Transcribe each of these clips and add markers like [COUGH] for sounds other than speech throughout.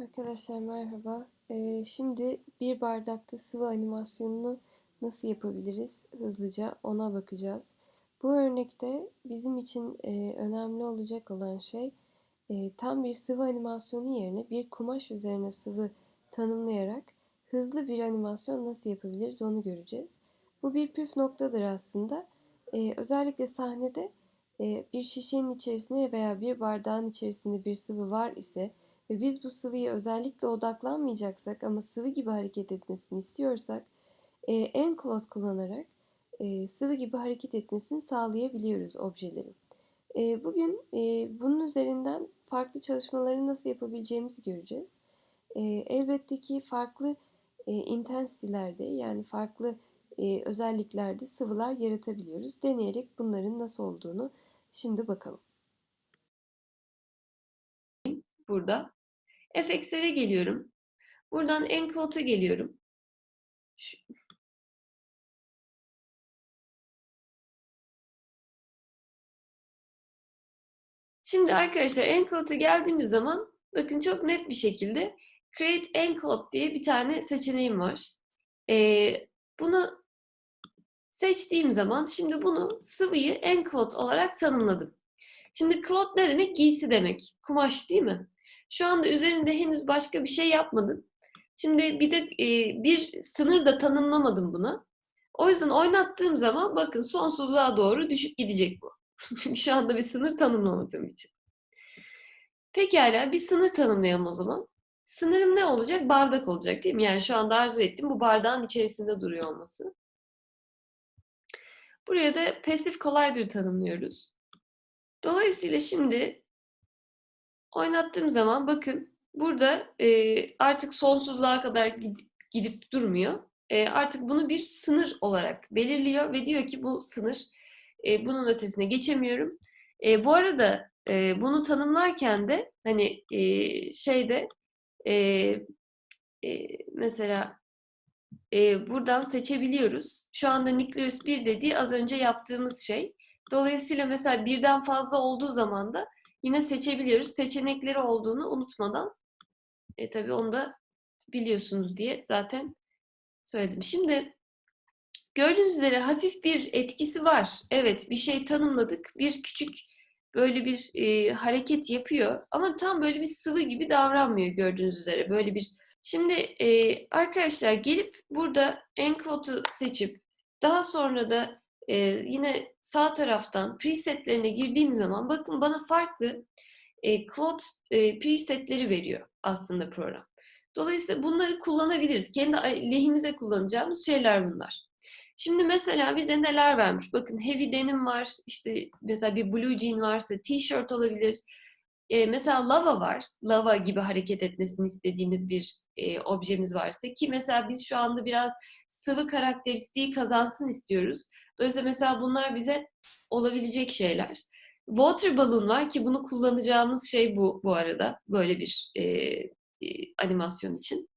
Arkadaşlar merhaba. Ee, şimdi bir bardakta sıvı animasyonunu nasıl yapabiliriz hızlıca ona bakacağız. Bu örnekte bizim için e, önemli olacak olan şey e, tam bir sıvı animasyonu yerine bir kumaş üzerine sıvı tanımlayarak hızlı bir animasyon nasıl yapabiliriz onu göreceğiz. Bu bir püf noktadır aslında. E, özellikle sahnede e, bir şişenin içerisinde veya bir bardağın içerisinde bir sıvı var ise ve biz bu sıvıyı özellikle odaklanmayacaksak ama sıvı gibi hareket etmesini istiyorsak e, enclot kullanarak e, sıvı gibi hareket etmesini sağlayabiliyoruz objelerin. E, bugün e, bunun üzerinden farklı çalışmaları nasıl yapabileceğimizi göreceğiz. E, elbette ki farklı e, intensitilerde yani farklı e, özelliklerde sıvılar yaratabiliyoruz. Deneyerek bunların nasıl olduğunu şimdi bakalım. burada. FX'lere geliyorum. Buradan enclot'a geliyorum. Şu- Şimdi arkadaşlar enclot'a geldiğimiz zaman bakın çok net bir şekilde create enclot diye bir tane seçeneğim var. Ee, bunu seçtiğim zaman şimdi bunu sıvıyı enclot olarak tanımladım. Şimdi cloth ne demek? Giysi demek. Kumaş değil mi? Şu anda üzerinde henüz başka bir şey yapmadım. Şimdi bir de e, bir sınır da tanımlamadım buna. O yüzden oynattığım zaman bakın sonsuzluğa doğru düşüp gidecek bu. [LAUGHS] Çünkü şu anda bir sınır tanımlamadığım için. Pekala bir sınır tanımlayalım o zaman. Sınırım ne olacak? Bardak olacak değil mi? Yani şu anda arzu ettiğim bu bardağın içerisinde duruyor olması. Buraya da Passive Collider tanımlıyoruz. Dolayısıyla şimdi oynattığım zaman bakın burada e, artık sonsuzluğa kadar gidip, gidip durmuyor. E, artık bunu bir sınır olarak belirliyor ve diyor ki bu sınır e, bunun ötesine geçemiyorum. E, bu arada e, bunu tanımlarken de hani e, şeyde e, e, mesela e, buradan seçebiliyoruz. Şu anda Nucleus 1 dediği az önce yaptığımız şey. Dolayısıyla mesela birden fazla olduğu zaman da yine seçebiliyoruz. Seçenekleri olduğunu unutmadan e, tabii onu da biliyorsunuz diye zaten söyledim. Şimdi gördüğünüz üzere hafif bir etkisi var. Evet bir şey tanımladık. Bir küçük böyle bir e, hareket yapıyor ama tam böyle bir sıvı gibi davranmıyor gördüğünüz üzere. Böyle bir Şimdi e, arkadaşlar gelip burada enclot'u seçip daha sonra da e, yine sağ taraftan presetlerine girdiğim zaman bakın bana farklı e, cloth e, presetleri veriyor aslında program. Dolayısıyla bunları kullanabiliriz. Kendi lehimize kullanacağımız şeyler bunlar. Şimdi mesela bize neler vermiş? Bakın heavy denim var, işte mesela bir blue jean varsa t-shirt olabilir. Ee, mesela lava var. Lava gibi hareket etmesini istediğimiz bir e, objemiz varsa ki mesela biz şu anda biraz sıvı karakteristiği kazansın istiyoruz. Dolayısıyla mesela bunlar bize olabilecek şeyler. Water balloon var ki bunu kullanacağımız şey bu bu arada. Böyle bir e, e, animasyon için.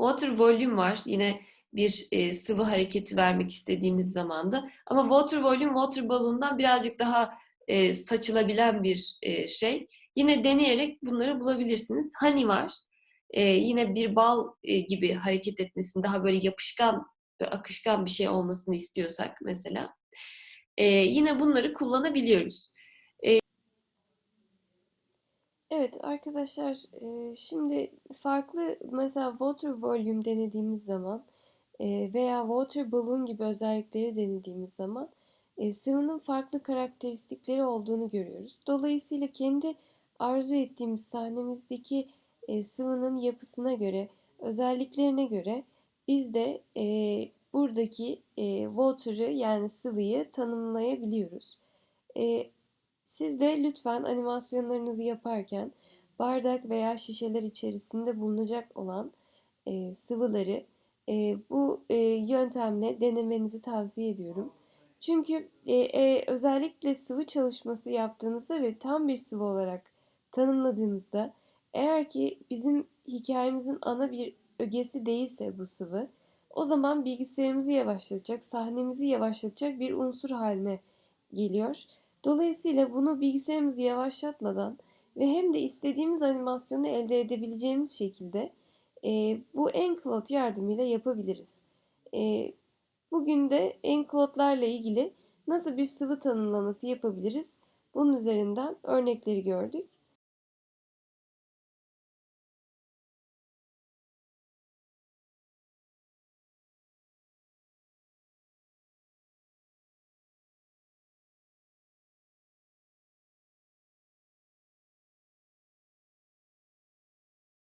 Water volume var. Yine bir e, sıvı hareketi vermek istediğimiz zamanda. Ama water volume water balloon'dan birazcık daha e, saçılabilen bir e, şey. Yine deneyerek bunları bulabilirsiniz. Honey var. E, yine bir bal e, gibi hareket etmesini, daha böyle yapışkan ve akışkan bir şey olmasını istiyorsak mesela. E, yine bunları kullanabiliyoruz. Evet arkadaşlar e, şimdi farklı mesela water volume denediğimiz zaman e, veya water balloon gibi özellikleri denediğimiz zaman e, sıvının farklı karakteristikleri olduğunu görüyoruz. Dolayısıyla kendi arzu ettiğimiz sahnemizdeki sıvının yapısına göre, özelliklerine göre biz de buradaki water'ı yani sıvıyı tanımlayabiliyoruz. Siz de lütfen animasyonlarınızı yaparken bardak veya şişeler içerisinde bulunacak olan e, sıvıları e, bu e, yöntemle denemenizi tavsiye ediyorum. Çünkü e, e, özellikle sıvı çalışması yaptığınızda ve tam bir sıvı olarak tanımladığınızda eğer ki bizim hikayemizin ana bir ögesi değilse bu sıvı o zaman bilgisayarımızı yavaşlatacak, sahnemizi yavaşlatacak bir unsur haline geliyor. Dolayısıyla bunu bilgisayarımızı yavaşlatmadan ve hem de istediğimiz animasyonu elde edebileceğimiz şekilde e, bu Enclot yardımıyla yapabiliriz. E, bugün de Enclot'larla ilgili nasıl bir sıvı tanımlaması yapabiliriz bunun üzerinden örnekleri gördük.